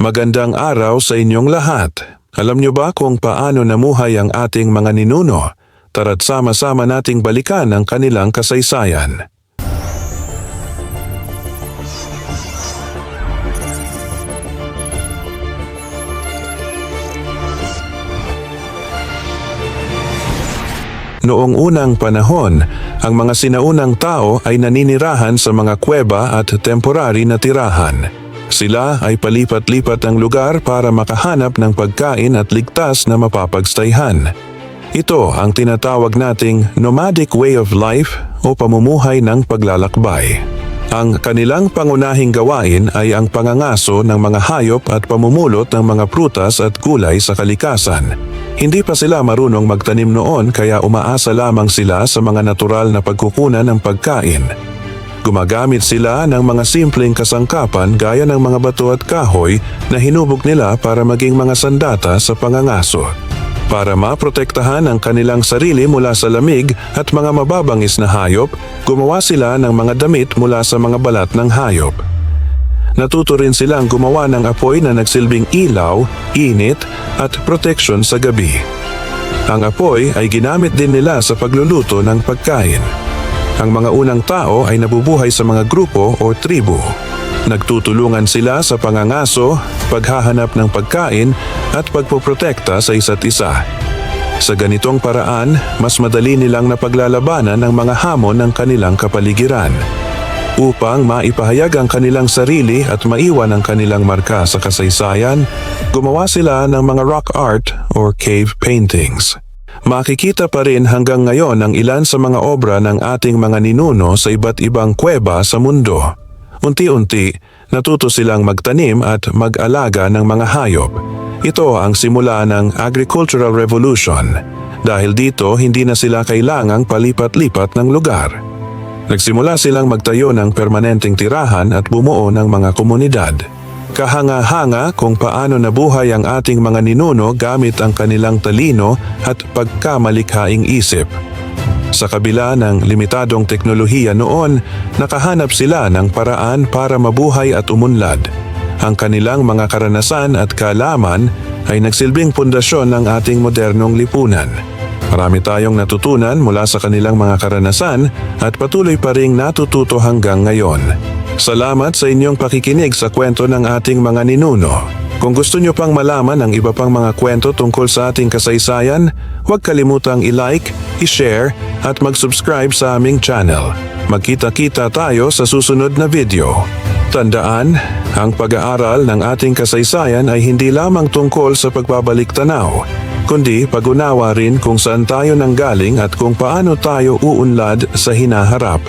Magandang araw sa inyong lahat. Alam niyo ba kung paano namuhay ang ating mga ninuno? Tara't sama-sama nating balikan ang kanilang kasaysayan. Noong unang panahon, ang mga sinaunang tao ay naninirahan sa mga kuweba at temporary na tirahan. Sila ay palipat-lipat ng lugar para makahanap ng pagkain at ligtas na mapapagstayhan. Ito ang tinatawag nating nomadic way of life o pamumuhay ng paglalakbay. Ang kanilang pangunahing gawain ay ang pangangaso ng mga hayop at pamumulot ng mga prutas at gulay sa kalikasan. Hindi pa sila marunong magtanim noon kaya umaasa lamang sila sa mga natural na pagkukunan ng pagkain. Gumagamit sila ng mga simpleng kasangkapan gaya ng mga bato at kahoy na hinubog nila para maging mga sandata sa pangangaso. Para maprotektahan ang kanilang sarili mula sa lamig at mga mababangis na hayop, gumawa sila ng mga damit mula sa mga balat ng hayop. Natuto rin silang gumawa ng apoy na nagsilbing ilaw, init at proteksyon sa gabi. Ang apoy ay ginamit din nila sa pagluluto ng pagkain. Ang mga unang tao ay nabubuhay sa mga grupo o tribu. Nagtutulungan sila sa pangangaso, paghahanap ng pagkain at pagpoprotekta sa isa't isa. Sa ganitong paraan, mas madali nilang napaglalabanan ng mga hamon ng kanilang kapaligiran. Upang maipahayag ang kanilang sarili at maiwan ang kanilang marka sa kasaysayan, gumawa sila ng mga rock art or cave paintings. Makikita pa rin hanggang ngayon ang ilan sa mga obra ng ating mga ninuno sa iba't ibang kuweba sa mundo. Unti-unti, natuto silang magtanim at mag-alaga ng mga hayop. Ito ang simula ng Agricultural Revolution. Dahil dito, hindi na sila kailangang palipat-lipat ng lugar. Nagsimula silang magtayo ng permanenteng tirahan at bumuo ng mga komunidad. Kahanga-hanga kung paano nabuhay ang ating mga ninuno gamit ang kanilang talino at pagkamalikhaing isip. Sa kabila ng limitadong teknolohiya noon, nakahanap sila ng paraan para mabuhay at umunlad. Ang kanilang mga karanasan at kaalaman ay nagsilbing pundasyon ng ating modernong lipunan. Marami tayong natutunan mula sa kanilang mga karanasan at patuloy pa ring natututo hanggang ngayon. Salamat sa inyong pakikinig sa kwento ng ating mga ninuno. Kung gusto nyo pang malaman ang iba pang mga kwento tungkol sa ating kasaysayan, huwag kalimutang i-like, i-share at mag-subscribe sa aming channel. Magkita-kita tayo sa susunod na video. Tandaan, ang pag-aaral ng ating kasaysayan ay hindi lamang tungkol sa pagbabalik tanaw, kundi pag-unawa rin kung saan tayo nanggaling at kung paano tayo uunlad sa hinaharap.